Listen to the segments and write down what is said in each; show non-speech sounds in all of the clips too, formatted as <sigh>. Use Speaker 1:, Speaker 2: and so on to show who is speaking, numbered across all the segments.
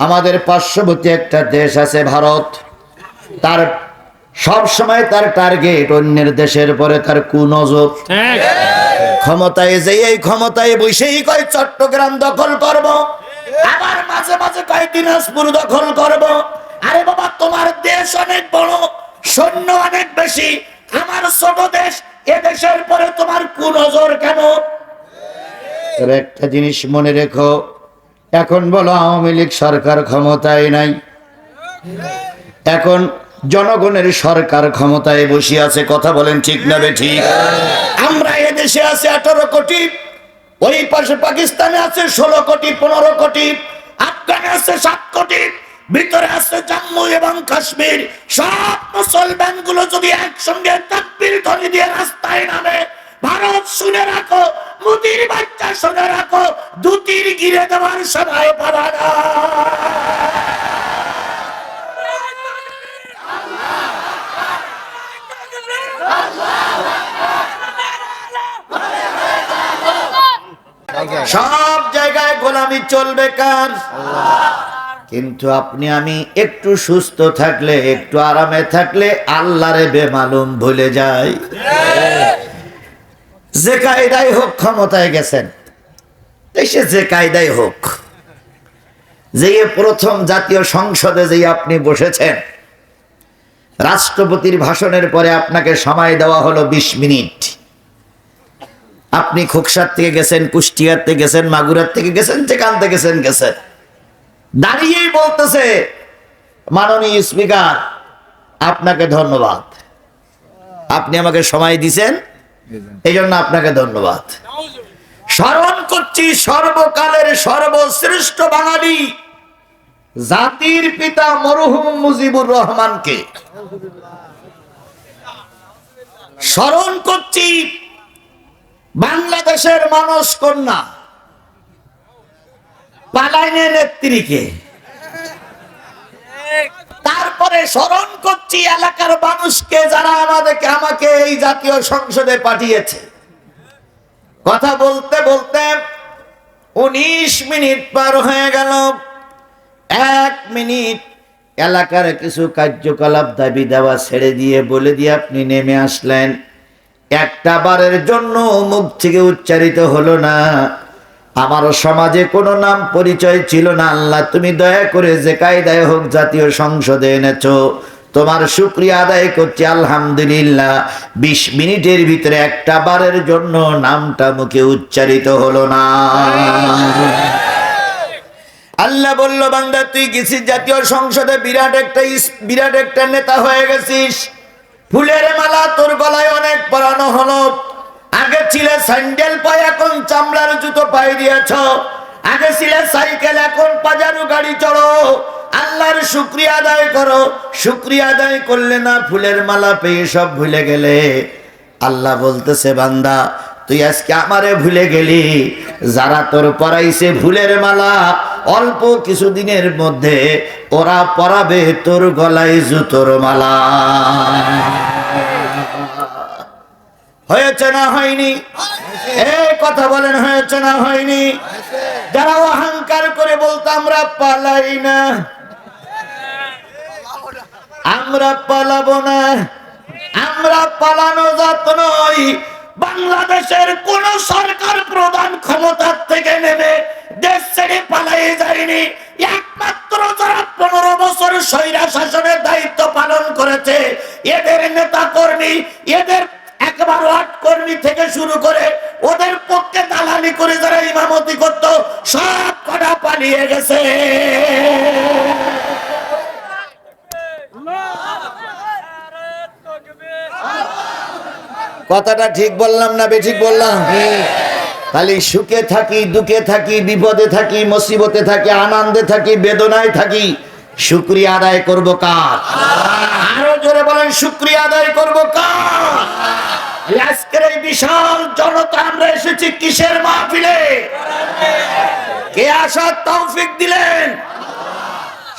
Speaker 1: আমাদের পার্শ্ববর্তী একটা দেশ আছে ভারত। তার সব সময় তার টার্গেট অন্যের দেশের পরে তার কুনজর। ক্ষমতায় যে এই ক্ষমতায় বসেই কয় চট্টগ্রাম দখল করব আবার মাঝে মাঝে কয় দিনাজপুর দখল করব। আরে বাবা তোমার দেশ অনেক বড় সৈন্য অনেক বেশি আমার ছোট দেশ এ দেশের পরে তোমার কুনজর কেন? একটা জিনিস মনে রেখো এখন বলো আওয়ামী লীগ সরকার ক্ষমতায় নাই। এখন জনগণের সরকার ক্ষমতায় বসে আছে, কথা বলেন ঠিক না ঠিক? আমরা এদেশে আছে আঠারো কোটি, ওই পাশে পাকিস্তানে আছে ষোলো কোটি, পনেরো কোটি, আফগানে আছে সাত কোটি, ভিতরে আছে জম্মু এবং কাশ্মীর। সব মুসলমানগুলো যদি একসঙ্গে তাকবির ধ্বনি দিয়ে রাস্তায় নামে, ভারত শুনে রাখো মুদির বাচ্চা শুনে রাখো দুটির গিরে দেওয়ার সময় পাবা না। সব জায়গায় গোলামি চলবে কার? কিন্তু আপনি আমি একটু সুস্থ থাকলে, একটু আরামে থাকলে আল্লাহরে বেমালুম ভুলে যাই। যে কায়দায় হোক ক্ষমতায় গেছেন। দেশে যে কায়দায় হোক, যে প্রথম জাতীয় সংসদে যে আপনি বসেছেন, রাষ্ট্রপতির ভাষণের পরে আপনাকে সময় দেওয়া হলো বিশ মিনিট। আপনি খোকসার থেকে গেছেন, কুষ্টিয়ার থেকে গেছেন, মাগুরার থেকে গেছেন, যেখান থেকে গেছেন গেছেন। দাঁড়িয়েই বলতেছে, মাননীয় স্পিকার, আপনাকে ধন্যবাদ। আপনি আমাকে সময় দিছেন এই জন্য আপনাকে ধন্যবাদ। স্মরণ করছি সর্বকালের সর্বশ্রেষ্ঠ বাঙালি জাতির পিতা মরহুম মুজিবুর রহমানকে। স্মরণ করছি বাংলাদেশের মানুষ কন্যা, পালাইনের নেত্রীকে তারপরে স্মরণ করছি এলাকার মানুষকে যারা আমাদেরকে আমাকে এই জাতীয় সংসদে পাঠিয়েছে। কথা বলতে বলতে উনিশ মিনিট পার হয়ে গেল। এক মিনিট এলাকার কিছু কার্যকলাপ দাবি দেওয়া ছেড়ে দিয়ে বলে দিয়ে আপনি নেমে আসলেন। একটা বারের জন্য মুখ থেকে উচ্চারিত হলো না। আমার সমাজে কোনো নাম পরিচয় ছিল না, আল্লাহ তুমি দয়া করে যে কায়দায় হোক জাতীয় সংসদে এনেছো। তোমার শুক্রিয়া আদায় করছি, আলহামদুলিল্লাহ। বিশ মিনিটের ভিতরে একটা বারের জন্য নামটা মুখে উচ্চারিত হলো না। আল্লাহ বলল, বান্দা, তুই গেছিস জাতীয় সংসদে, বিরাট একটা বিরাট একটা নেতা হয়ে গেছিস। ফুলের মালা তোর গলায় অনেক পরানো হলো। আগে ছিল স্যান্ডেল পায়ে এখন চামড়ার জুতো পায়ে দিয়েছ? আগে ছিল সাইকেল, এখন পাজারু গাড়ি চড়ো আল্লাহর শুক্রিয়া আদায় করো। শুক্রিয়া আদায় করলে না ফুলের মালা পেয়ে সব ভুলে গেলে? আল্লাহ বলতেছে, বান্দা, তুই আজকে আমারে ভুলে গেলি। যারা তোর পরাইছে ভুলের মালা, অল্প কিছুদিনের মধ্যে ওরা পরাবে তোর গলায় জুতোর মালা। হয়েছে না হয়নি? কথা বলেন, হয়েছে না হয়নি? যারা অহংকার করে বলতো, আমরা পালাই না। আমরা পালাবো না। আমরা পালানো যাত নই। বাংলাদেশের কোন সরকার প্রধান ক্ষমতার থেকে নেমে দেশ ছেড়ে পালাই যায়নি। একমাত্র যারা পনেরো বছর স্বৈরা শাসনের দায়িত্ব পালন করেছে, এদের নেতা কর্মী এদের একবার ওয়ার্ড কর্মী থেকে শুরু করে ওদের পক্ষে দালালি করে যারা ইমামতি করত, সব কটা পালিয়ে গেছে। কথাটা ঠিক বললাম না বেঠিক বললাম? খালি সুখে থাকি, দুঃখে থাকি, বিপদে থাকি, মুসিবতে থাকি, আনন্দে থাকি, বেদনায় থাকি। শুক্রিয়া আদায় করব কার? জোরে বলেন, শুক্রিয়া আদায় করব কার? আজকের এই বিশাল জনতা, আমরা এসেছি কিসের মাহফিলে? কে আসার তৌফিক দিলেন?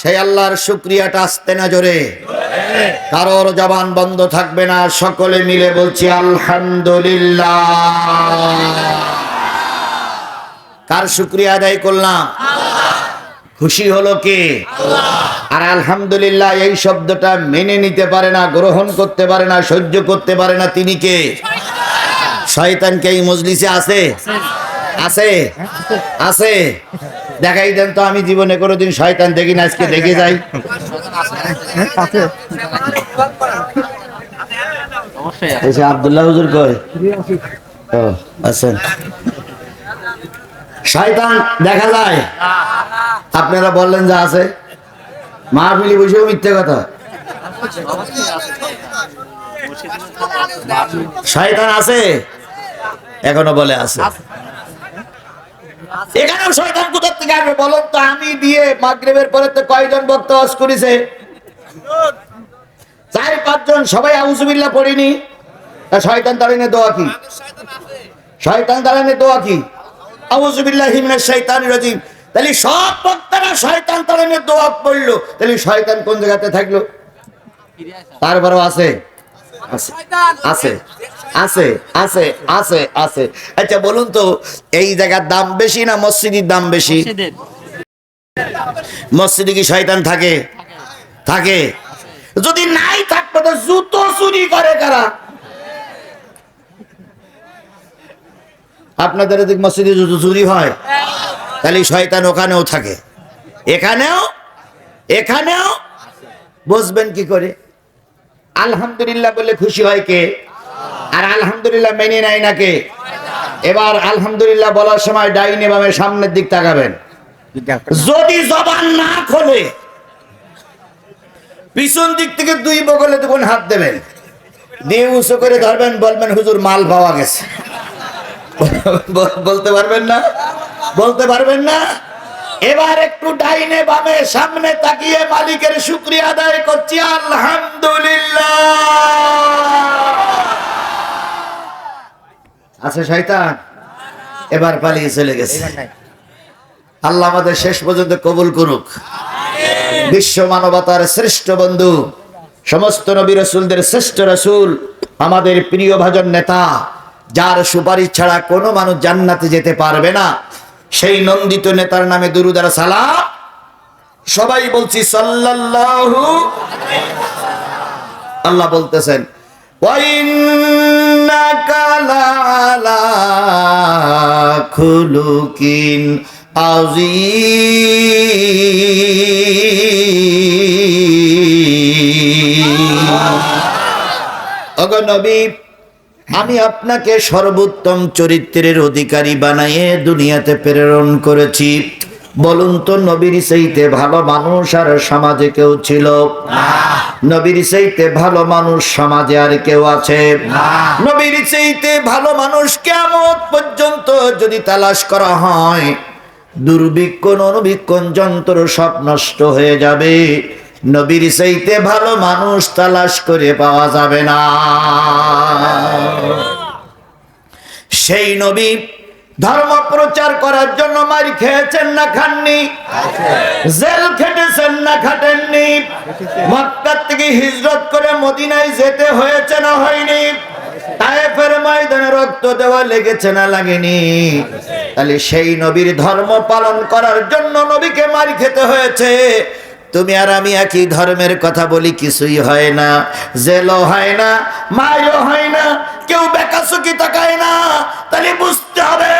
Speaker 1: সেই আল্লাহর শুক্রিয়াটা আসতে না জোরে। কারোর জবান বন্ধ থাকবে না, সকলে মিলে বলছি, আলহামদুলিল্লাহ। কার শুক্রিয়া আদায় করলাম? খুশি হলো কে? আর আলহামদুলিল্লাহ এই শব্দটা মেনে নিতে পারে না, গ্রহণ করতে পারে না, সহ্য করতে পারে না তিনি কে? শয়তান কে এই মজলিসে আছে? আছে? আছে? দেখাই দেন তো, আমি জীবনে কোনোদিন শয়তান দেখি না, আজকে দেখে যাই। আব্দুল্লাহ হুজুর কয়? আছেন। শয়তান, দেখা যায়। আপনারা বললেন যে আছে? মাহফিলি বসেও মিথ্যে কথা। শয়তান আছে? এখনও বলে আছে। এখানেও শয়তান কোথা থেকে আসবে বলুন তো? আমি দিয়ে মাগরিবের পরে তো কয়জন বক্তা ওয়াজ করেছে? চার, পাঁচজন। সবাই আউজুবিল্লাহ পড়িনি। শয়তান তাড়ানে দোয়া কি? শয়তান তাড়ানে দোয়া কি? আউজুবিল্লাহ হিমিনাশ শয়তানির রাজিম। তাহলে সব বক্তারা শয়তান তাড়ানে দোয়া পড়ল তাহলে শয়তান কোন জায়গাতে থাকল? তারপরও আছে? আছে। আছে। আছে। আছে। আছে। আছে। আচ্ছা বলুন তো এই জায়গার দাম বেশি না মসজিদের দাম বেশি? মসজিদে কি শয়তান থাকে? থাকে। যদি নাই থাকতো তো জুতো চুরি করে কারা? আপনাদের এদিক মসজিদে জুতো চুরি হয়? তাহলে শয়তান ওখানেও থাকে। এখানেও এখানেও বসবেন কি করে? আলহামদুলিল্লাহ বলে খুশি হয় কে? আর আলহামদুলিল্লাহ মেনে নেয় না কে? এবার আলহামদুলিল্লাহ বলার সময় ডাইনে বামে সামনের দিক তাকাবেন। যদি জবান না খোলে, পিছন দিক থেকে দুই বগলে তখন হাত দেবেন। দিয়ে উঁচু করে ধরবেন, বলবেন, হুজুর, মাল পাওয়া গেছে। <laughs> বলতে পারবেন না? বলতে পারবেন না? এবার একটু ডাইনে বামে সামনে তাকিয়ে মালিকের শুক্রিয়া আদায় করছি। আলহামদুলিল্লাহ। আছে শয়তান? এবার পালিয়ে চলে গেছে। আল্লাহ আমাদের শেষ পর্যন্ত কবুল করুক। বিশ্ব মানবতার শ্রেষ্ঠ বন্ধু সমস্ত নবী রসুলদের শ্রেষ্ঠ রসুল আমাদের প্রিয় ভাজন নেতা যার সুপারিশ ছাড়া কোনো মানুষ জান্নাতে যেতে পারবে না। সেই নন্দিত নেতার নামে দুরুদার সালাম। সবাই বলছি, সাল্লাল্লাহু আল্লাহ বলতেছেন খুলুকিন আযীম। ওগো নবী আমি আপনাকে সর্বোত্তম চরিত্রের অধিকারী বানাইয়ে দুনিয়াতে প্রেরণ করেছি। বলুন তো, নবীর সেইতে ভালো মানুষ আর সমাজে কেউ ছিল? নবীর সেইতে ভালো মানুষ সমাজে আর কেউ আছে? নবীর সেইতে ভালো মানুষ কেমন পর্যন্ত যদি তালাশ করা হয় দুর্ভিক্ষণ অনুবীক্ষণ যন্ত্র সব নষ্ট হয়ে যাবে। নবীর সেইতে ভালো মানুষ তালাশ করে পাওয়া যাবে না। সেই নবী ধর্ম প্রচার করার জন্য মারি খেয়েছেন না খাননি? জেল খেটেছেন না খাটেননি? মক্কার থেকে হিজরত করে মদিনায় যেতে হয়েছে না হয়নি? রক্ত দেওয়া লেগেছে না লাগেনি? তাহলে সেই নবীর ধর্ম পালন করার জন্য নবীকে মারি খেতে হয়েছে। তুমি আর আমি একই ধর্মের কথা বলি, কিছুই হয় না। জেলও হয় না মায়ও হয় না, কেউ বেকাসুকি তাকায় না। তাহলে বুঝতে হবে,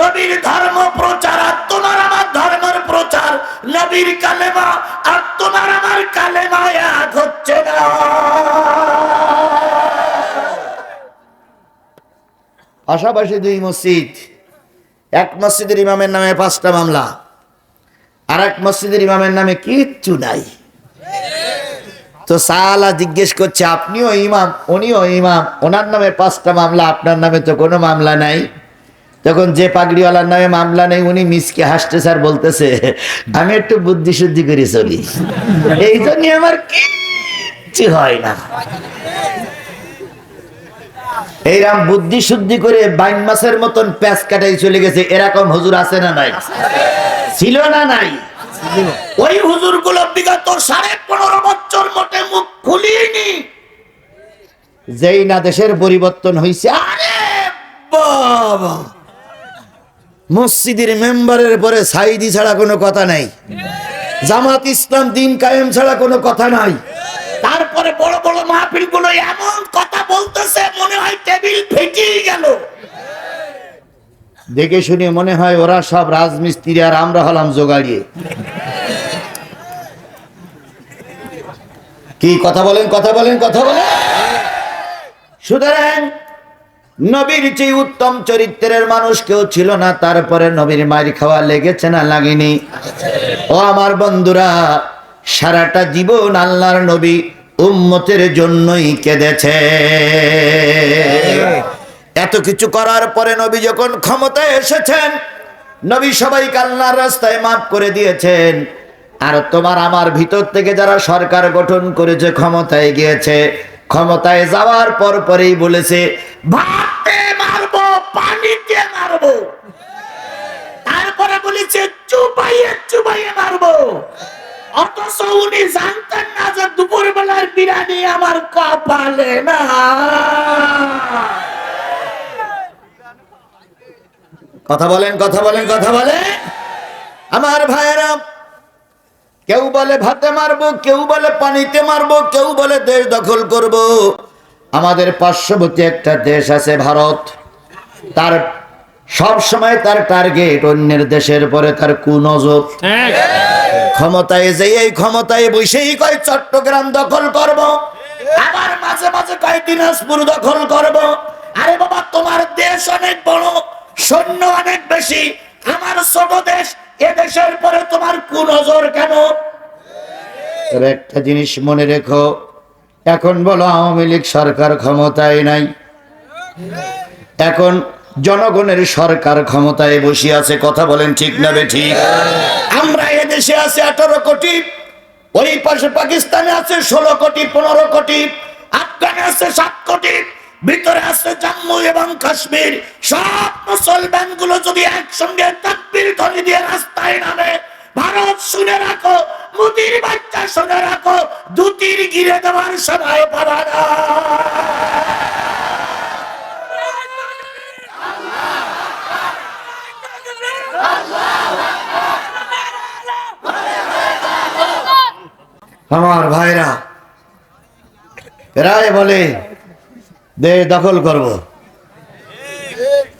Speaker 1: নবীর ধর্ম প্রচার আর তোমার আমার ধর্মের প্রচার, নবীর কালেমা আর তোমার আমার কালেমা এক হচ্ছে না। পাশাপাশি দুই মসজিদ, এক মসজিদের ইমামের নামে পাঁচটা মামলা। আর এক মসজিদের ইমামের নামে কিচ্ছু নাই। তো সালা জিজ্ঞেস করছে, আপনিও ইমাম, উনিও ইমাম, ওনার নামে পাঁচটা মামলা, আপনার নামে তো কোনো মামলা নাই। তখন যে পাগড়িওয়ালার নামে মামলা নেই, উনি মিসকে হাসতে স্যার বলতেছে, আমি একটু বুদ্ধি শুদ্ধি করে চলি। এই জন্য আমার কিচ্ছু হয় না। এইরাম বুদ্ধি শুদ্ধি করে বাইন মাসের মতন প্যাঁচ কাটাই চলে গেছে, এরকম হুজুর আছে না নাই? ছিল না নাই? ওই হুজুরগুলো বিগত সাড়ে পনেরো বছর মোটে মুখ খুলিনি। যেই না দেশের পরিবর্তন হয়েছে আরে বাবা! মসজিদের মেম্বারের পরে সাইদি ছাড়া কোনো কথা নাই। জামাত ইসলাম দিন কায়েম ছাড়া কোনো কথা নাই। তারপরে বড় বড় মাহফিলগুলো এমন কথা বলতেছে মনে হয় টেবিল ফেটিয়ে গেল। দেখে শুনে মনে হয় ওরা সব রাজমিস্ত্রি আর আমরা হলাম জোগাড়িয়ে। কি, কথা বলেন কথা বলেন কথা বলেন? সুতরাং নবীর চেয়ে উত্তম চরিত্রের মানুষ কেউ ছিল না, তারপরে নবীর মায়ের খাওয়া লেগেছে না লাগেনি। ও আমার বন্ধুরা, সারাটা জীবন আল্লাহর নবী উম্মতের জন্যই কেঁদেছে। এত কিছু করার পরে নবী যখন ক্ষমতায় এসেছেন, নবী সবাইকে আল্লাহর রাস্তায় মাফ করে দিয়েছেন। আর তোমার আমার ভিতর থেকে যারা সরকার গঠন করেছে, ক্ষমতায় গিয়েছে, ক্ষমতায় যাওয়ার পর পরেই বলেছে, ভাতে মারবো, পানিতে মারবো। তারপরে বলেছে, চুপাইয়ে চুপাইয়ে মারবো। অথচ উনি জানতেন না যে দুপুর বেলার বিরিয়ানি আমার কপালে না কথা বলেন কথা বলেন কথা বলে আমার ভাইয়েরা কেউ বলে ভাতে মারবো কেউ বলে পানিতে মারবো কেউ বলে দেশ দখল করব। আমাদের পার্শ্ববর্তী একটা দেশ আছে ভারত। তার সব সময় তার টার্গেট অন্যের দেশের পরে তার কুনজর। ক্ষমতায় যে এই ক্ষমতায় বসেই কয় চট্টগ্রাম দখল করব। আবার মাঝে মাঝে কয় দিনাজপুর দখল করব। আরে বাবা তোমার দেশ অনেক বেশি। আমার ছোট দেশ এ দেশের পরে তোমার কুনজর কেন? একটা জিনিস মনে রেখো এখন বলো আওয়ামী লীগ সরকার ক্ষমতায় নাই। এখন জনগণের সরকার ক্ষমতায় বসে আছে কথা বলেন ঠিক না বে ঠিক আমরা এ দেশে আছে আঠারো কোটি ওই পাশে পাকিস্তানে আছে ষোলো কোটি পনেরো কোটি আফগানে আছে সাত কোটি ভিতরে আছে জম্মু এবং কাশ্মীর। সব মুসলমানগুলো যদি একসঙ্গে তাকবির ধ্বনি দিয়ে রাস্তায় নামে, ভারত শুনে রাখো, মুদির বাচ্চা শুনে রাখো দুটির গিরে দেওয়ার সময় পাবা না। আমার ভাইরা প্রায় বলে দেশ দখল করব।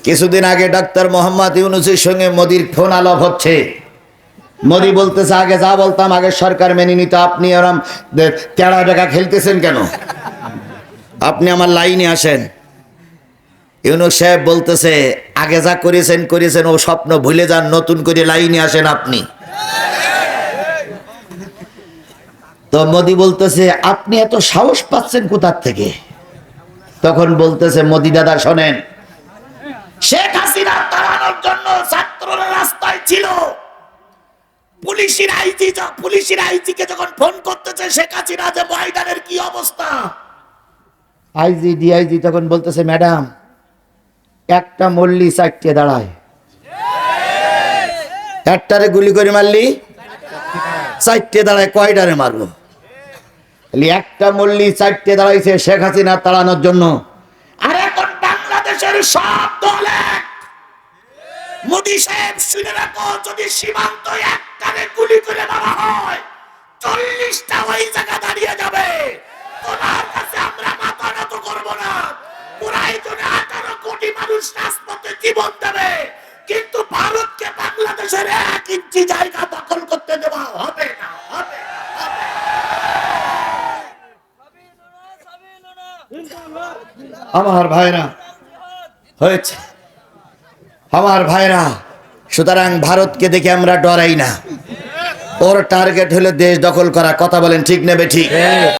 Speaker 1: কিছুদিন আগে ডাক্তার মোহাম্মদ ইউনুসের সঙ্গে মোদির ফোন আলাপ হচ্ছে। মোদি বলতেছে, আগে যা বলতাম আগে সরকার মেনে নিত, আপনি ওরম দে- তেড়া টাকা খেলতেছেন কেন? আপনি আমার লাইনে আসেন। ইউনুস সাহেব বলতেছে, আগে যা করেছেন করেছেন, ও স্বপ্ন ভুলে যান, নতুন করে লাইনে আসেন আপনি। তো মোদি বলতেছে, আপনি এত সাহস পাচ্ছেন কোথার থেকে? তখন বলতেছে, মোদি দাদা, শোনেন। শেখ হাসিনা তাড়ানোর জন্য ছাত্ররা রাস্তায় ছিল। পুলিশের আইজি পুলিশের আইজিকে যখন ফোন করতেছে, শেখ হাসিনা যে ময়দানের কি অবস্থা? আইজি, ডিআইজি তখন বলতেছে, ম্যাডাম, একটা মল্লি চারটে দাঁড়ায়। একটারে গুলি করে মারলি, চারটে দাঁড়ায় কয়টারে মারবো? একটা মল্লি চারটে দাঁড়াইছে শেখ হাসিনা তাড়ানোর জন্য। আর এখন বাংলাদেশের সব দল মোদি সাহেব, শুনে রাখো, যদি সীমান্ত গুলি করে মারা হয়, চল্লিশটা ওই জায়গা দাঁড়িয়ে যাবে। কাছে আমরা মাথা নত করব না। প্রয়োজনে আঠারো কোটি মানুষ রাজপথে জীবন দেবে। কিন্তু ভারতকে বাংলাদেশের এক ইঞ্চি জায়গা দখল আমার ভাইরা, হয়েছে। আমার ভাইরা, সুতরাং ভারতকে দেখে আমরা ডরাই না। ওর টার্গেট হলো দেশ দখল করা, কথা বলেন ঠিক নেবে ঠিক?